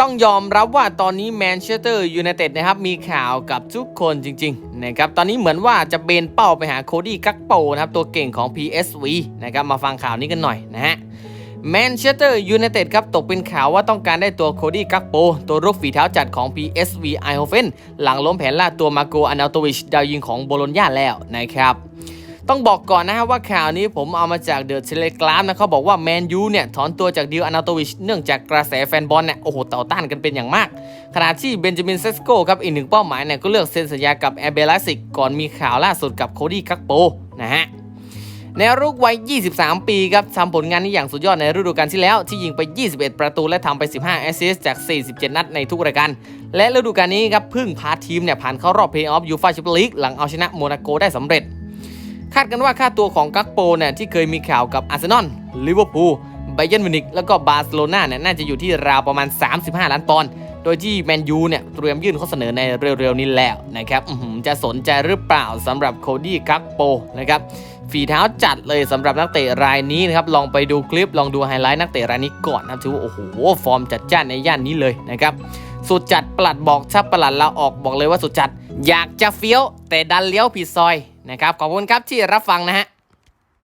ต้องยอมรับว่าตอนนี้แมนเชสเตอร์ยูไนเต็ดนะครับมีข่าวกับทุกคนจริงๆนะครับตอนนี้เหมือนว่าจะเบนเป้าไปหาโคดี้กักโปนะครับตัวเก่งของ PSV นะครับมาฟังข่าวนี้กันหน่อยนะฮะแมนเชสเตอร์ยูไนเต็ดครับตกเป็นข่าวว่าต้องการได้ตัวโคดี้กักโป ตัวรุกฝีเท้าจัดของ PSV ไอโฮเฟนหลังล้มแผนล่าตัวมาโกอันอัลโตวิชดาวยิงของโบโลญญาแล้วนะครับ ต้องบอกก่อนนะฮะว่าข่าวนี้ผมเอามาจากเดอะเทเลกราฟนะเขาบอกว่าแมนยูเนี่ยถอนตัวจากดีลอนาโตวิชเนื่องจากกระแสแฟนบอลเนี่ยโอ้โหต่อต้านกันเป็นอย่างมาก ขณะที่เบนจามินเซสโกครับอีกหนึ่งเป้าหมายเนี่ยก็เลือกเซ็นสัญญากับแอเบลสิกก่อนมีข่าวล่าสุดกับโคดี้กักโปนะฮะแนวรุกวัย 23 ปีครับทำผลงานนี้อย่างสุดยอดในฤดูกาลที่แล้ว ที่ยิงไป 21 ประตูและทำไป 15 แอสซิสต์จาก 47 นัดในทุกรายการ และฤดูกาลนี้ครับเพิ่งพาทีมเนี่ยผ่านเข้ารอบเพลย์ออฟยูฟาแชมเปี้ยนลีกหลังเอาชนะโมนาโกได้สำเร็จ คาดกันว่าค่าตัวของกักโปเนี่ยที่เคยมีข่าวกับอาร์เซนอลลิเวอร์พูลไบเยนมิวนิกแล้วก็บาร์เซโลนาเนี่ยน่าจะอยู่ที่ราวประมาณ 35 ล้านปอนด์โดยที่แมนยูเนี่ยเตรียมยื่นข้อเสนอในเร็วๆนี้แล้วนะครับจะสนใจหรือเปล่าสำหรับโคดี้กักโปนะครับฝีเท้าจัดเลยสำหรับนักเตะรายนี้นะครับลองไปดูคลิปลองดูไฮไลท์นักเตะรายนี้ก่อนนะครับถือว่าโอ้โหฟอร์มจัดจ้านในย่านนี้เลยนะครับสุดจัดปลัดบอกถ้าปลัดลาออกบอกเลยว่าสุดจัด อยากจะเฟี้ยวแต่ดันเลี้ยวผิดซอย นะครับขอบคุณครับที่รับฟังนะฮะ